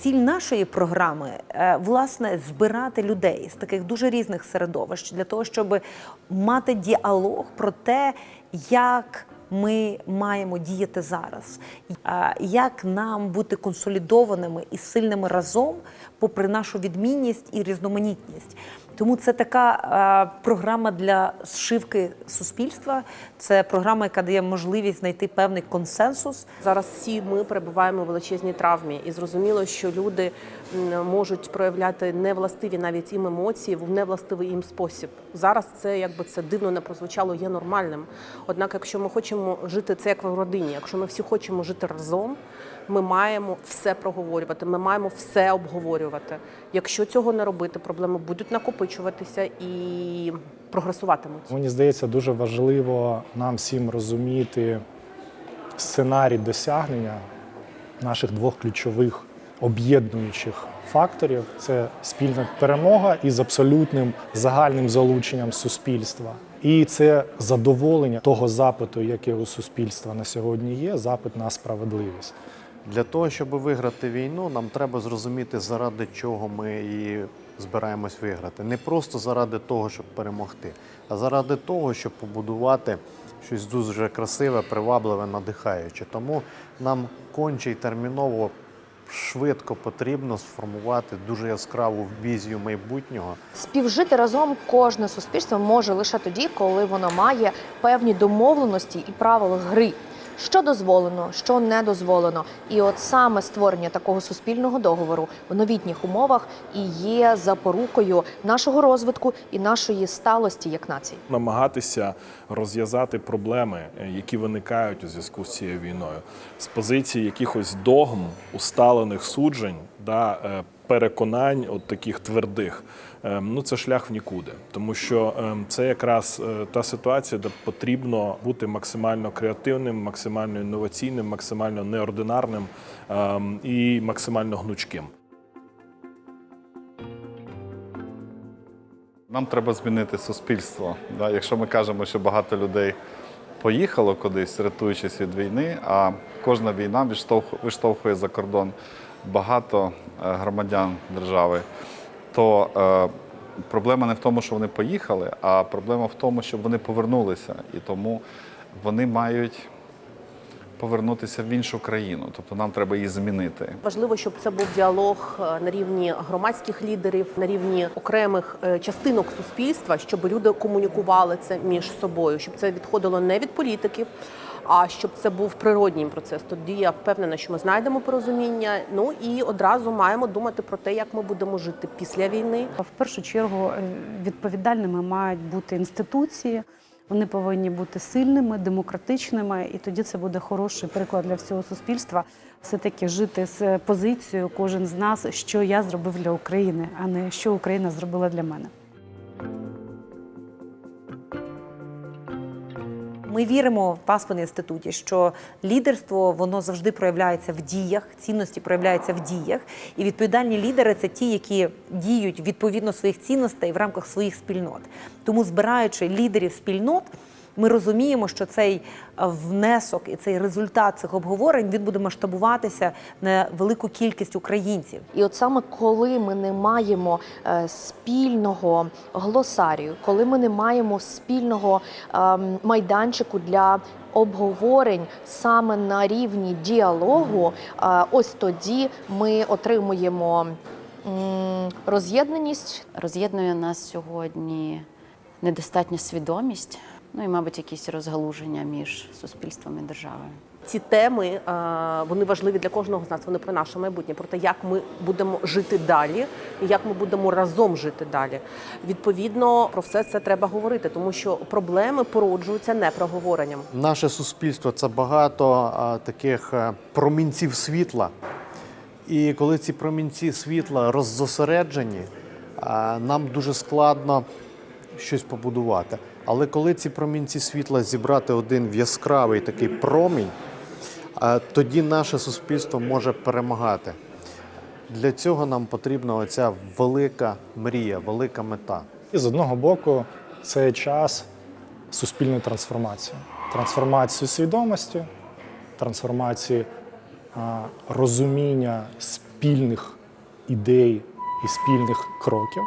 Ціль нашої програми е, власне збирати людей з таких дуже різних середовищ для того, щоб мати діалог про те, як ми маємо діяти зараз, е, як нам бути консолідованими і сильними разом, попри нашу відмінність і різноманітність. Тому це така е, програма для зшивки суспільства. Це програма, яка дає можливість знайти певний консенсус Зараз всі ми перебуваємо у величезній травмі, і зрозуміло, що люди можуть проявляти невластиві навіть їм емоції в невластивий їм спосіб. Зараз це якби це дивно не прозвучало, є нормальним. Однак, якщо ми хочемо жити це як в родині, якщо ми всі хочемо жити разом, ми маємо все проговорювати, ми маємо все обговорювати. Якщо цього не робити, проблеми будуть накопичуватися і прогресуватимуть. Мені здається, дуже важливо нам всім розуміти сценарій досягнення наших двох ключових об'єднуючих факторів це спільна перемога із абсолютним загальним залученням суспільства. І це задоволення того запиту, який у суспільства на сьогодні є, запит на справедливість. Для того, щоб виграти війну, нам треба зрозуміти, заради чого ми її збираємось виграти. Не просто заради того, щоб перемогти, а заради того, щоб побудувати щось дуже красиве, привабливе, надихаюче. Тому нам конче й терміново швидко потрібно сформувати дуже яскраву візію майбутнього. Співжити разом кожне суспільство може лише тоді, коли воно має певні домовленості і правила гри. Що дозволено, що не дозволено, і от саме створення такого суспільного договору в новітніх умовах і є запорукою нашого розвитку і нашої сталості як нації. намагатися розв'язати проблеми, е, які виникають у зв'язку з цією війною, з позиції якихось догм, усталених суджень, да, е, переконань, от таких твердих. Е, Ну, це шлях в нікуди, тому що е, це якраз е, та ситуація, де потрібно бути максимально креативним, максимально інноваційним, максимально неординарним ем, і максимально гнучким. Нам треба змінити суспільство. Да? Якщо ми кажемо, що багато людей поїхало кудись, рятуючись від війни, а кожна війна виштовхує за кордон багато е, громадян держави, то е, проблема не в тому, що вони поїхали, а проблема в тому, щоб вони повернулися. І тому вони мають повернутися в іншу країну. Тобто нам треба її змінити. Важливо, щоб це був діалог е, на рівні громадських лідерів, на рівні окремих частинок суспільства, щоб люди комунікували це між собою, щоб це відходило не від політиків, а щоб це був природній процес. Тоді я впевнена, що ми знайдемо порозуміння. Ну і одразу маємо думати про те, як ми будемо жити після війни. В першу чергу е, відповідальними мають бути інституції. Вони повинні бути сильними, демократичними, і тоді це буде хороший приклад для всього суспільства. Все таки жити з позицією кожен з нас, що я зробив для України, а не що Україна зробила для мене. Ми віримо в Паспен інституті, що лідерство воно завжди проявляється в діях, цінності проявляються в діях. І відповідальні лідери це ті, які діють відповідно своїх цінностей в рамках своїх спільнот. Тому, збираючи лідерів спільнот, ми розуміємо, що цей е, внесок і цей результат цих обговорень він буде масштабуватися на велику кількість українців. І от саме коли ми не маємо е, спільного глосарію, коли ми не маємо спільного ем, майданчику для обговорень саме на рівні діалогу, е, ось тоді ми отримуємо роз'єднаність. Роз'єднує нас сьогодні недостатня свідомість, ну і, мабуть, якісь розгалуження між суспільством і державою. Ці теми вони важливі для кожного з нас. Вони про наше майбутнє, про те, як ми будемо жити далі, і як ми будемо разом жити далі. Відповідно, про все це треба говорити, тому що проблеми породжуються непроговоренням. Наше суспільство це багато таких е, промінців світла. І коли ці промінці світла роззосереджені, нам дуже складно щось побудувати. Але коли ці промінці світла зібрати один в яскравий такий промінь, тоді наше суспільство може перемагати. Для цього нам потрібна оця велика мрія, велика мета. І з одного боку, це час суспільної трансформації, трансформації свідомості, трансформації а, розуміння спільних ідей і спільних кроків.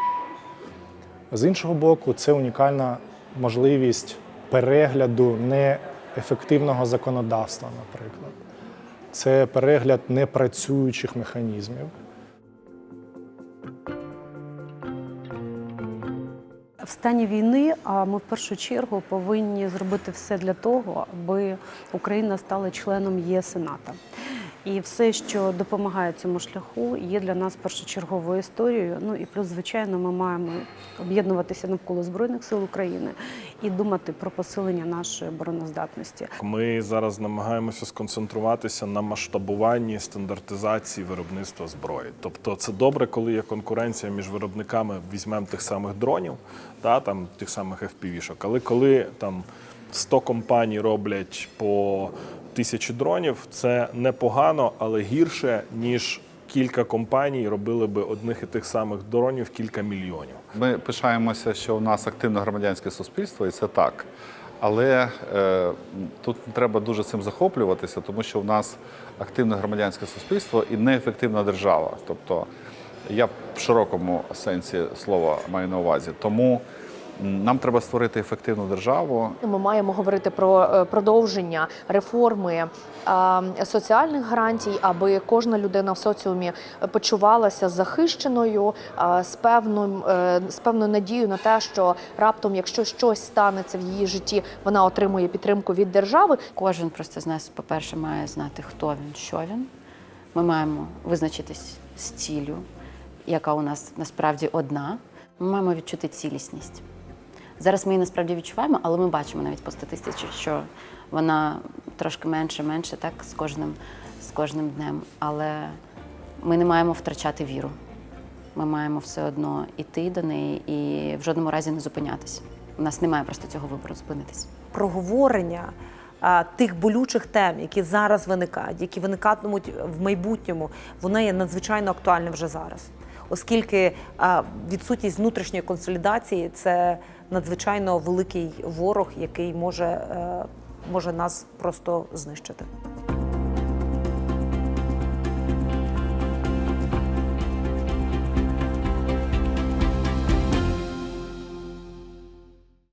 З іншого боку, це унікальна можливість перегляду неефективного законодавства, наприклад. Це перегляд непрацюючих механізмів. В стані війни ми в першу чергу повинні зробити все для того, аби Україна стала членом ЄС і НАТО. І все, що допомагає цьому шляху, є для нас першочерговою історією. Ну і плюс, звичайно, ми маємо об'єднуватися навколо збройних сил України і думати про посилення нашої обороноздатності. Ми зараз намагаємося сконцентруватися на масштабуванні стандартизації виробництва зброї. Тобто, це добре, коли є конкуренція між виробниками, візьмемо тих самих дронів, та там тих самих FPV-шок. Але коли там 100 компаній роблять по тисячі дронів, це непогано, але гірше ніж кілька компаній робили би одних і тих самих дронів кілька мільйонів. Ми пишаємося, що у нас активне громадянське суспільство, і це так. Але е, тут треба дуже цим захоплюватися, тому що в нас активне громадянське суспільство і неефективна держава. Тобто я в широкому сенсі слова маю на увазі. Тому нам треба створити ефективну державу, Ми маємо говорити про е, продовження реформи е, соціальних гарантій, аби кожна людина в соціумі почувалася захищеною е, з певним з певною надією на те, що раптом, якщо щось станеться в її житті, вона отримує підтримку від держави. Кожен просто з нас, по-перше, має знати, хто він, що він. Ми маємо визначитись з ціллю, яка у нас насправді одна. Ми маємо відчути цілісність. Зараз ми її насправді відчуваємо, але ми бачимо навіть по статистиці, що вона трошки менше, менше, так, з кожним, з кожним днем. Але ми не маємо втрачати віру. Ми маємо все одно іти до неї і в жодному разі не зупинятися. У нас немає просто цього вибору зупинитись. проговорення тих болючих тем, які зараз виникають, які виникатимуть в майбутньому, воно є надзвичайно актуальним вже зараз, оскільки відсутність внутрішньої консолідації це надзвичайно великий ворог, який може, е, може нас просто знищити.